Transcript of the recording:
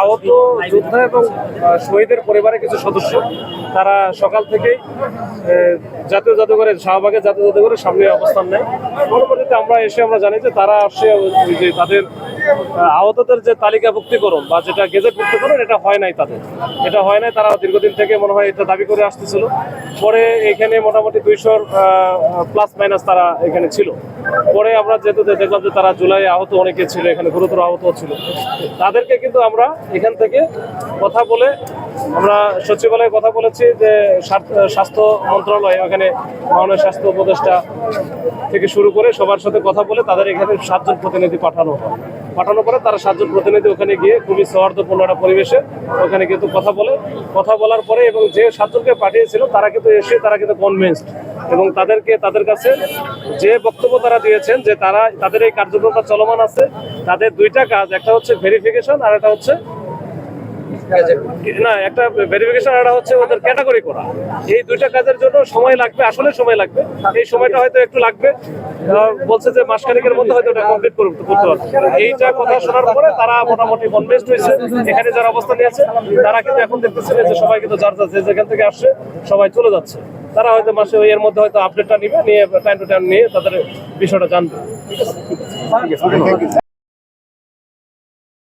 আহত যোদ্ধা এবং শহীদের পরিবারের কিছু সদস্য, তারা সকাল থেকেই জাতীয় জাদুঘরের শাহবাগের জাতীয় জাদুঘরের সামনে অবস্থান নেয়। পরবর্তীতে আমরা এসে আমরা জানি যে তারা আসছে যে তাদের আহতদের যে তালিকাভুক্তিকরণ বা যেটা গেজেট ভুক্তিকরণ এটা হয় নাই তাদের। এটা হয় নাই, তারা দীর্ঘদিন থেকে মনে হয় এটা দাবি করে আসতেছিল। পরে এখানে মোটামুটি দুইশোর প্লাস মাইনাস তারা এখানে ছিল। পরে আমরা যেহেতু দেখলাম যে তারা জুলাই আহত অনেকে ছিল, এখানে গুরুতর আহত ছিল। তাদেরকে কিন্তু আমরা এখান থেকে কথা বলে, আমরা সচিবালয়ে কথা বলেছি যে স্বাস্থ- স্বাস্থ্য মন্ত্রণালয় ওখানে মাননীয় স্বাস্থ্য উপদেষ্টা থেকে শুরু করে সবার সাথে কথা বলে তাদের এখানে সাতজন প্রতিনিধি পাঠানো হয় পাঠানোর পরে তারা সাতজন প্রতিনিধি ওখানে গিয়ে খুবই সৌহার্দ্যপূর্ণ একটা পরিবেশে ওখানে কিন্তু কথা বলে। কথা বলার পরে এবং যে সাতজনকে পাঠিয়েছিল, তারা কিন্তু এসে তারা কিন্তু কনভিন্সড এবং তাদেরকে, তাদের কাছে যে বক্তব্য তারা দিয়েছেন যে তারা, তাদের এই কার্যক্রমটা চলমান আছে, তাদের দুইটা কাজ, একটা হচ্ছে ভেরিফিকেশন আর একটা হচ্ছে না, একটা ভেরিফিকেশন একটা হচ্ছে ওদের ক্যাটাগরি করা। এই দুইটা কাজের জন্য সময় লাগবে, আসলে সময় লাগবে। এই সময়টা হয়তো একটু লাগবে। বলছে যে মাসখানেকের মধ্যে হয়তো এটা কমপ্লিট করতে পারবে এইটা কথা শোনার পরে তারা মোটামুটি কনভেস্ট হয়েছে, এখানে যারা অবস্থান নিয়েছে, তারা কিন্তু এখন দেখতেছে যে সবাই কিন্তু যার যার যে যেখান থেকে আসছে, সবাই চলে যাচ্ছে তারা হয়তো মাসে এর মধ্যে হয়তো আপডেটটা নিবে, নিয়ে টাইম টু টাইম নিয়ে তাদের বিষয়টা জানবে ঠিক আছে? আছে।